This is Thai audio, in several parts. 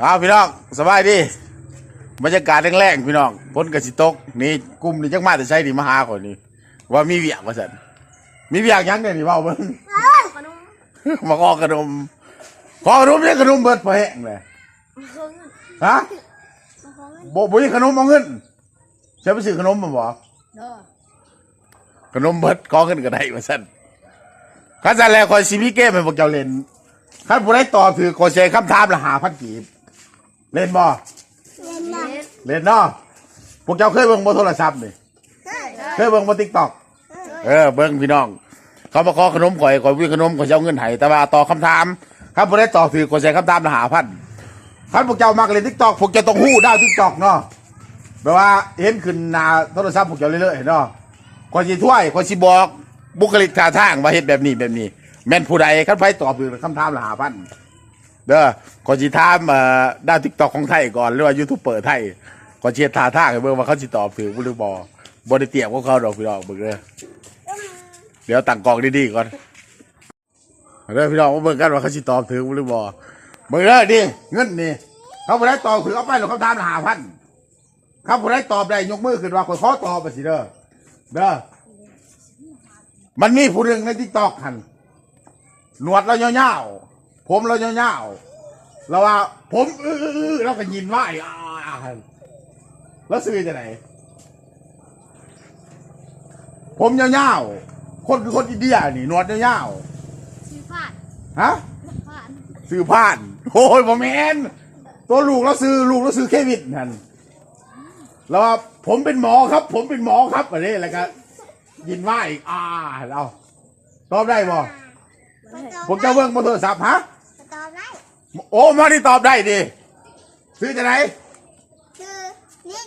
เอาพี่น้องสบายดีบรรยากาศแรงๆพี่น้องฝนกระสิตกนี่กลุ่มนี่จังมาแต่ใช้ดีมาหาคนนี้ว่ามีเวียกว่าสันมีเวียกหยังเนี่ยนี่เบาเบิ่งขนมมาขอขนมขอขนมเนี่ยขนมเบิดพอแห้งเลยมาขอเงินฮะมาขอเงินบ่บ่มีขนมเอาเงินใช้ไปซื้อขนมมาบ่เด้อขนมเบิดขอเงินก็ได้ว่าสันข้าจะแล้วคอยซีมีเกมให้พวกเจ้าเล่นข้าผู้ใดตอบถือขอใช้คำถามละหาพันกีบ เล่นบ่เล่นนะเล่นเนาะพวกเจ้าเคยเบิ่งบ่โทรศัพท์นี่ได้เคยเบิ่งบนติ๊กต็อกเออเบิ่งพี่น้อง เขามาขอขนมข่อยข่อยวิ่งขนมข่อยจะเอาเงินให้แต่ว่าตอบคำถามครับบ่ได้ตอบถือข่อยใช้คำถามละหาพันคันพวกเจ้ามักเล่นติ๊กต็อกพวกเจ้าต้องฮู้ดาวติ๊กต็อกเนาะแปลว่าเห็นขึ้นหน้าโทรศัพท์พวกเจ้าเรื่อยๆเนาะข่อยสิถ้วยข่อยสิบอกบุคลิกท่าทางว่าเฮ็ดแบบนี้แบบนี้ แม่นผู้ใดคันไผตอบถือคำถามละหาพัน เด้อข่อยสิถามเอ่อดาวติ๊กตอกของไทยก่อนหรือว่ายูทูบเบอร์ไทยข่อยสิเฮ็ดท่าทางให้เบิ่งว่าเขาสิตอบถือหรือบ่บ่ได้เตรียมของเขาดอกพี่น้องเบิ่งเด้อเดี๋ยวตั้งกล้องดีๆก่อนเด้อพี่น้องมาเบิ่งกันว่าเขาสิตอบถึงหรือบ่เบิ่งเด้อดิเงินนี่เขาบ่ได้ตอบถึงเอาไปหรอกเขาถามหาพันเขาบ่ได้ตอบได้ยกมือขึ้นว่าขอขอตอบไปสิเด้อเด้อมันมีผู้หนึ่งในทิกตอกหันหนวดเรายาวๆ ผมเรายาวๆแล้วว่า ผมอื้อๆๆแล้วก็ยินว่าอ่าๆหั่นแล้วซื้อจะไหนผมยาวๆคนคือคนอินเดียนี่หนวดยาวชื่อผ่านๆฮะผ่านซื้อผ่านโอ้ยผมแมนตัวลูกแล้วซื้อลูกแล้วซื้อเควินนั่นแล้วว่าผมเป็นหมอครับ ผมเป็นหมอครับอะไรแล้วก็ยินว่าอีกอ่าเราตอบได้บ่ผมจะเบิ่งบนโทรศัพท์ฮะตอบได้ โอ้มาที่ตอบได้ดิซื้อจะไหนชื่อนิ่ง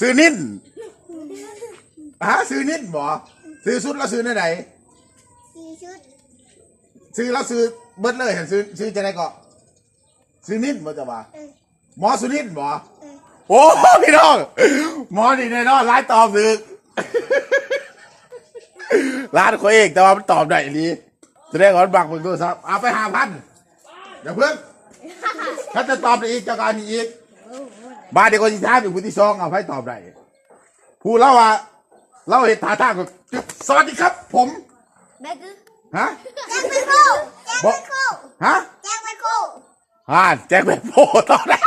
ซื้อนิ่นฮะซื้อนิ่นบ่ซื้อสุดแล้วซื้อในไหนสี่ชุดซื้อแล้วซื้อเบิดเลยเห็นซื้อซื้อจะได้ก็ซื้อนิ่นบ่จะว่า เออหมอสุนินบ่เออโอ้พี่น้องหมอนี่แน่นอนร้ายตอบสึกร้านเขาเองแต่ว่ามันตอบได้อีหลีแสดงว่ามันบักเบิ่งโทรศัพท์เอาไปหาพันอย่าเพิ่ง ถ้าจะตอบได้อีกเจ้าการมีอีกบาดเดี๋ยวคนที่ท้ามอยู่ผู้ที่สองเอาให้ตอบได้ผู้เล่าว่าเล่าเหตุท่าทางก็สวัสดีครับ ผมแม่คือฮะแจ้งไปคู่แจ้งบไปอกคู่ฮะแจ้งไปคู่อ่าแจ็คแบบโพตอบได้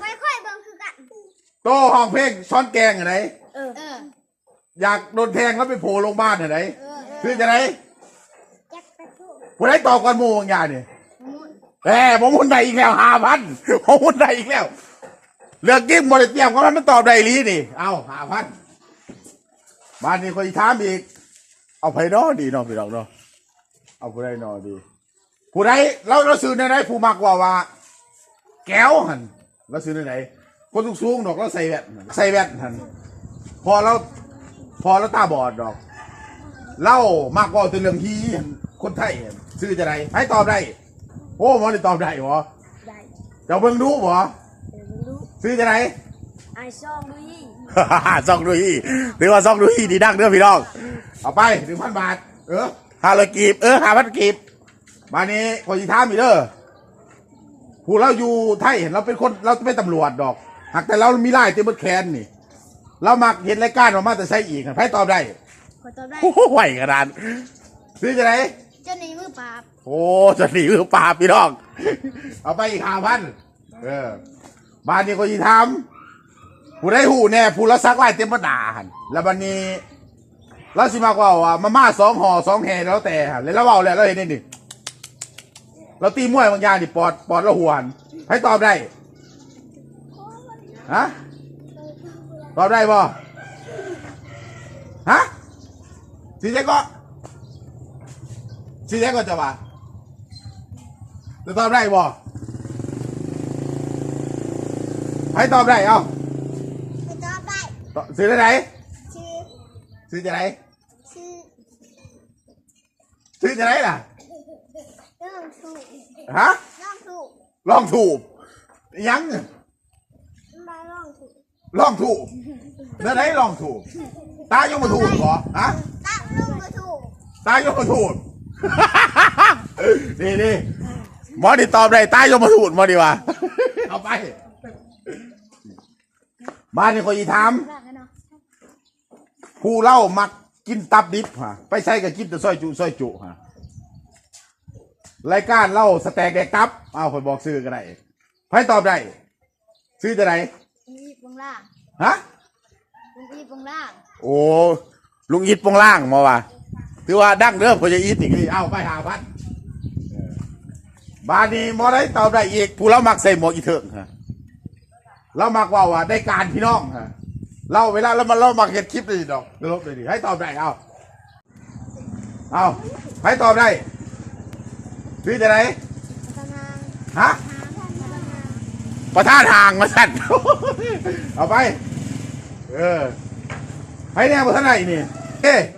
ไปค่อยเบิ่งคือกันโตห้องเพลงช้อนแกงอะไรเออเอออยากโดนแทงแล้วไปโผล่ลงบ้านอะไรเออคือจะไหนแจ้งไปคู่ผู้ใดตอบก่อนหมู่บางอย่างนี่มุ นแหมผมหุ่นได้อีกแล้วห้าพันผมหุ่นได้อีกแล้ว เลือกกิ้งบริเตรียมก็มันตอบได้อีหลีนี่ เอาห้าพันบ้านนี้คนถามอีก เอาไปนอดีนาะพี่น้องเนาะเอาผู้ใดนอดี ผู้ใดเราเราซื้อในไหนผู้มักว่าว่า แก้วหันเราซื้อในไหนคนสูงๆดอกเราใส่แว่นใส่แว่นหันพอเราพอเราตาบอดดอกเล่ามากกว่าตัวเรื่องทีคนไทยซื้อจะไหนให้ตอบได้ โอ้หมอนี่ตอบได้หรอได้เจ้าเบิ่งดูบ่เดี๋ยวมึงรู้ซื้อจะไหน ไอ้ช่องดูยี่ซองดูฮีหรือว่าซองดูฮีดีดักเด้อพี่น้อง เอาไปหนึ่งพันบาท เออห้าร้อยกีบ เออห้าพันกีบมานี้คนที่ถามอีกเด้อผู้เราอยู่ไทยเห็นเราเป็นคนเราเป็นตำรวจดอก หากแต่เรามีไล่เต็มบดแขนนี่ เรามักเห็นรายการออกมาแต่ใช้อีกให้ตอบได้ขอตอบได้ โอ้โหไหวขนาดซื้อจะไหนเจ้าหนีมือปราบโอ้จะหนีมือปราบพี่น้อง เอาไปอีกห้าพันเออ บ้านนี้ก็ยีทำผู้ได้หูแน่ผู้ละซักไล่เต็มบดาหันแล้ววันนี้เราสิมากว่าว่ามาม่าสองห่อสองแห่แล้วแต่หันแล้วเราเอาแล้วเราเห็นนี่นี่เราตีมวยบางอย่างนี่ปอดปอดเราหวนให้ตอบได้ฮะตอบได้บ่ฮะสีแจ๊ก็ ก็สีแจ๊กก็จะว่าจะตอบได้บ่ให้ตอบได้เอ้าไปตอบได้ตอบซื้อได้ไหนชื่อซื้อจะไหนชื่อซื้อจะไหนล่ะเรื่องถูกฮะเรื่องถูกลองถูกยังมาเรื่องถูกลองถูกเนื้อไหนลองถูกตายงมาถูกเหรอฮะตั้งลูกมาถูกตายยมมาถูก นี่นี่หมอนี่ตอบได้ตายยมมาถูกหมอดีว่าเอาไป บ้านนี่คอยอีถามบ้างกันเนาะผู้เล่ามักกินตับดิบฮะไปใช้กับกินแต่ซอยจุซอยจุฮะรายการเล่าสแต็กแดกตับเอาคอยบอกซื้อก็ได้ใครตอบได้ซื้อจะไหนลุงอีบงล่างฮะลุงอีบงล่าง โอ้ลุงอิดปงล่างมาว่ะ ถือว่าดั้งเด้อพอจะอิดอีกทีเอาไปหาพันบานนี้มอได้ตอบได้อีกผู้เรามักใส่หมวกอีเถิงฮะเรามักว่าว่าได้การพี่น้องฮะเราเวลาเรามาเรามักเห็นคลิปเลยดอกลบเลยดิให้ตอบได้เอาเอาให้ตอบได้ซื้อจะไหนพัฒนาฮะพัฒนาประท่านห่างมาสั่นเอาไป เออให้แน่ประท่านไหนนี่เอ้ขอ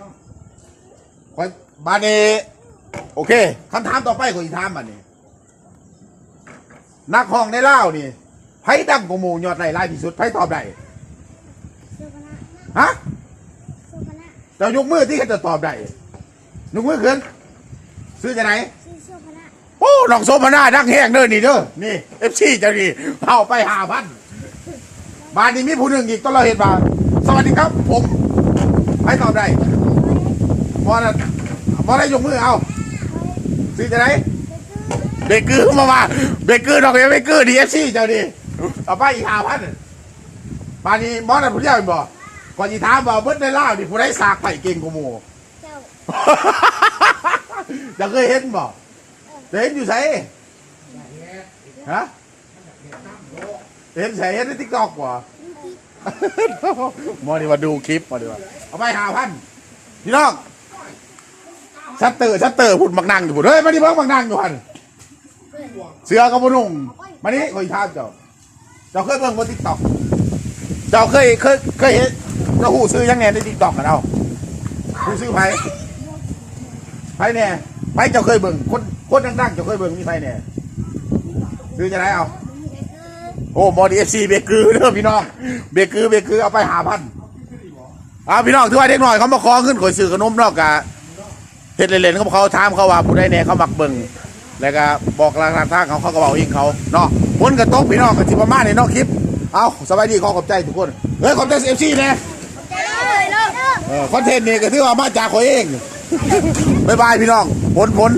บานีโอเคคำถามต่อไปขออีกถามบัดนี้นักห้องในเล่าวนี่ไพ่ดังกว่าหมูยอดไร่ไล่ที่สุดไพ่ตอบได้เสื้อพนะฮะเสื้อพนะเจ้ายกมือที่เขาจะตอบได้ยกมือขึ้นซื้อจะไหนซื้อเสื้อพนะโอ้น้องโซพนาดังแห้งเด้อนี่เด้อนี่เอฟซีเจ้านี่เอาไปหาพันบ้านนี้มีผู้หนึ่งอีกต้องเราเห็นมาสวัสดีครับผมให้ตอบได้บอลนะ บอลได้ยกมือเอาซื้อจะไหนเบเกอร์มาว่าเบเกอร์ดอกเบี้ยเบเกอร์ดีเอฟซีเจ้านี่เอาไปอีกหาพันบ้านนี้บอลน่ะผู้เดียวเป็นบ่ก่อนจีถามบ่เบิ้ลได้ล่าวนี่ผู้ได้สากไผ่เก่งกว่าหมูเจ้าจะเคยเห็นบ่จะเห็นอยู่ไสฮะเห็นใส่เห็นในทิกตอกบ่มอนี่มาดูคลิปมาดีกว่าเอาไปหาพันพี่น้อง ชัตเตอร์ชัตเตอร์พูดมักนั่งอยู่พูดเฮ้ยมาดิเพิ่งมักนั่งอยู่พันเสือกับพนุ่งมานี่คอยถาเจ้า เจ้าเคยเบิ่งบนทิกตอกเจ้าเคยเคยเคยเห็นเจ้าหูซื้อยังไงในทิกตอกกันเอาหูซื้อไผไผเนี่ยไผเจ้าเคยเบิ่งคนคนดังๆเจ้าเคยเบิ่งมีไผเนี่ยซื้อจะได้เอาโอ้มอดีเอฟซีเบเกอร์เด้อพี่น้องเบเกอร์เบเกอร์เอาไปหาพันอ่าพี่น้องถือว่าเด็กหน่อยเขามาคอขึ้นข่อยซื้อขนมนอกกะ เฮ็ดเล่นๆเขาเขาถามเขาว่าผู้ใดแน่เขามักเบิ่งแล้วก็บอกรางทางเขาเขาก็บอกเองเขาเนาะผลกระตกพี่น้องกันสิประมาณนี้เนาะคลิปเอาสบายดีขอขอบใจทุกคนเฮ้ยขอบใจเอฟซีแน่เจ้าเลยเลิกเออคอนเทนต์นี่ก็ถือว่ามาจากข่อยเองบ๊ายบายพี่น้องผลผล